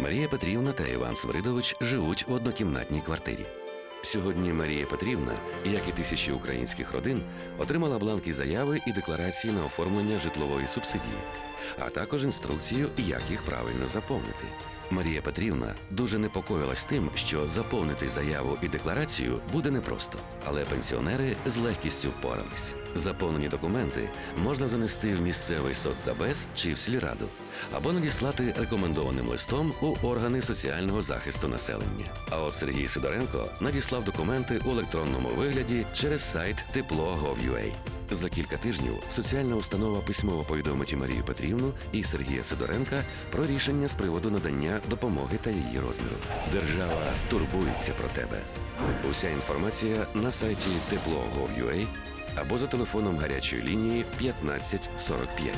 Марія Петрівна та Іван Свиридович живуть в однокімнатній квартирі. Сьогодні Марія Петрівна, як і тисячі українських родин, отримала бланки заяви і декларації на оформлення житлової субсидії, а також інструкцію, як їх правильно заповнити. Марія Петрівна дуже непокоїлась тим, що заповнити заяву і декларацію буде непросто, але пенсіонери з легкістю впорались. Заповнені документи можна занести в місцевий соцзабез чи в сільраду, або надіслати рекомендованим листом у органи соціального захисту населення. А от Сергій Сидоренко надіслав документи у електронному вигляді через сайт тепло.gov.ua. За кілька тижнів соціальна установа письмово повідомить Марію Петрівну і Сергія Сидоренка про рішення з приводу надання допомоги та її розміру. Держава турбується про тебе. Уся інформація на сайті тепло.gov.ua або за телефоном гарячої лінії 1545.